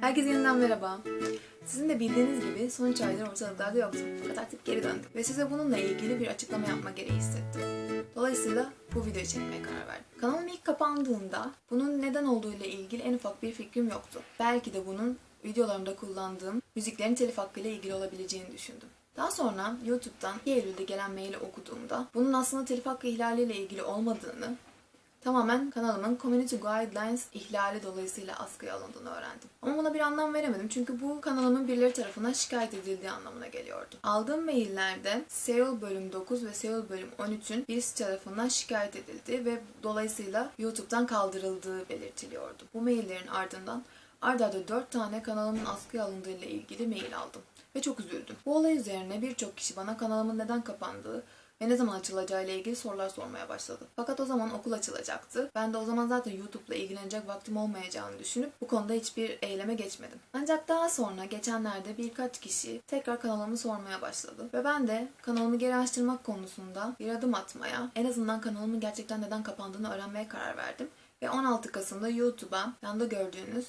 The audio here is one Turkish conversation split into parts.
Herkese yeniden merhaba. Sizin de bildiğiniz gibi son 3 aydır ortalıklarda yoktum. Fakat artık geri döndüm. Ve size bununla ilgili bir açıklama yapma gereği hissettim. Dolayısıyla bu videoyu çekmeye karar verdim. Kanalım ilk kapandığında bunun neden olduğuyla ilgili en ufak bir fikrim yoktu. Belki de bunun videolarımda kullandığım müziklerin telif hakkıyla ilgili olabileceğini düşündüm. Daha sonra YouTube'dan 2 Eylül'de gelen maili okuduğumda bunun aslında telif hakkı ihlaliyle ilgili olmadığını tamamen kanalımın Community Guidelines ihlali dolayısıyla askıya alındığını öğrendim. Ama buna bir anlam veremedim çünkü bu kanalımın birileri tarafından şikayet edildiği anlamına geliyordu. Aldığım maillerde Seoul bölüm 9 ve Seoul bölüm 13'ün birisi tarafından şikayet edildi ve dolayısıyla YouTube'dan kaldırıldığı belirtiliyordu. Bu maillerin ardından arda arda 4 tane kanalımın askıya alındığıyla ilgili mail aldım ve çok üzüldüm. Bu olay üzerine birçok kişi bana kanalımın neden kapandığı ve ne zaman açılacağı ile ilgili sorular sormaya başladı. Fakat o zaman okul açılacaktı. Ben de o zaman zaten YouTube'la ilgilenecek vaktim olmayacağını düşünüp bu konuda hiçbir eyleme geçmedim. Ancak daha sonra geçenlerde birkaç kişi tekrar kanalımı sormaya başladı. Ve ben de kanalımı geri açtırmak konusunda bir adım atmaya, en azından kanalımın gerçekten neden kapandığını öğrenmeye karar verdim. Ve 16 Kasım'da YouTube'a yanda gördüğünüz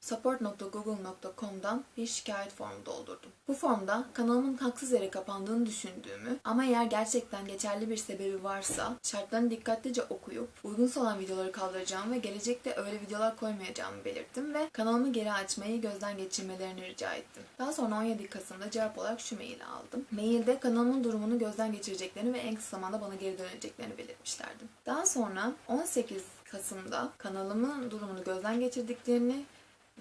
support.google.com'dan bir şikayet formu doldurdum. Bu formda kanalımın haksız yere kapandığını düşündüğümü ama eğer gerçekten geçerli bir sebebi varsa şartlarını dikkatlice okuyup uygunsa olan videoları kaldıracağımı ve gelecekte öyle videolar koymayacağımı belirttim ve kanalımı geri açmayı gözden geçirmelerini rica ettim. Daha sonra 17 Kasım'da cevap olarak şu maili aldım. Mailde kanalımın durumunu gözden geçireceklerini ve en kısa zamanda bana geri döneceklerini belirtmişlerdi. Daha sonra 18 Kasım'da kanalımın durumunu gözden geçirdiklerini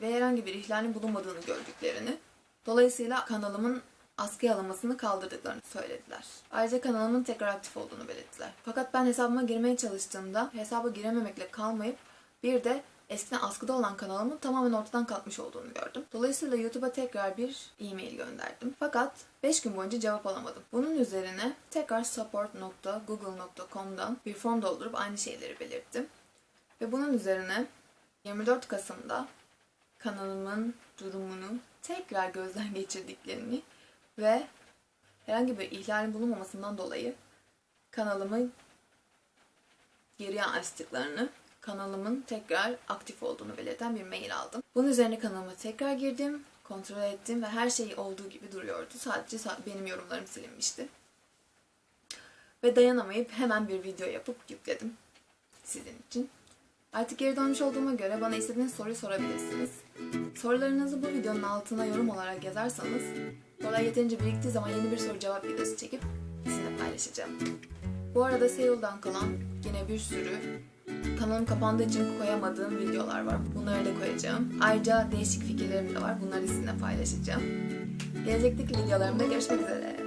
ve herhangi bir ihlalin bulunmadığını gördüklerini, dolayısıyla kanalımın askıya alınmasını kaldırdıklarını söylediler. Ayrıca kanalımın tekrar aktif olduğunu belirttiler. Fakat ben hesabıma girmeye çalıştığımda hesaba girememekle kalmayıp bir de eskiden askıda olan kanalımın tamamen ortadan kalkmış olduğunu gördüm. Dolayısıyla YouTube'a tekrar bir e-mail gönderdim. Fakat 5 gün boyunca cevap alamadım. Bunun üzerine tekrar support.google.com'dan bir form doldurup aynı şeyleri belirttim. Ve bunun üzerine 24 Kasım'da kanalımın durumunu tekrar gözden geçirdiklerini ve herhangi bir ihlalin bulunmamasından dolayı kanalımı geriye açtıklarını, kanalımın tekrar aktif olduğunu belirten bir mail aldım. Bunun üzerine kanalıma tekrar girdim, kontrol ettim ve her şey olduğu gibi duruyordu. Sadece sa- benim yorumlarım silinmişti. Ve dayanamayıp hemen bir video yapıp yükledim sizin için. Artık geri dönmüş olduğuma göre bana istediğiniz soruyu sorabilirsiniz. Sorularınızı bu videonun altına yorum olarak yazarsanız sorular yeterince biriktiği zaman yeni bir soru cevap videosu çekip sizinle paylaşacağım. Bu arada Seul'dan kalan yine bir sürü kanalım kapandığı için koyamadığım videolar var. Bunları da koyacağım. Ayrıca değişik fikirlerim de var. Bunları sizinle paylaşacağım. Gelecekteki videolarımda görüşmek üzere.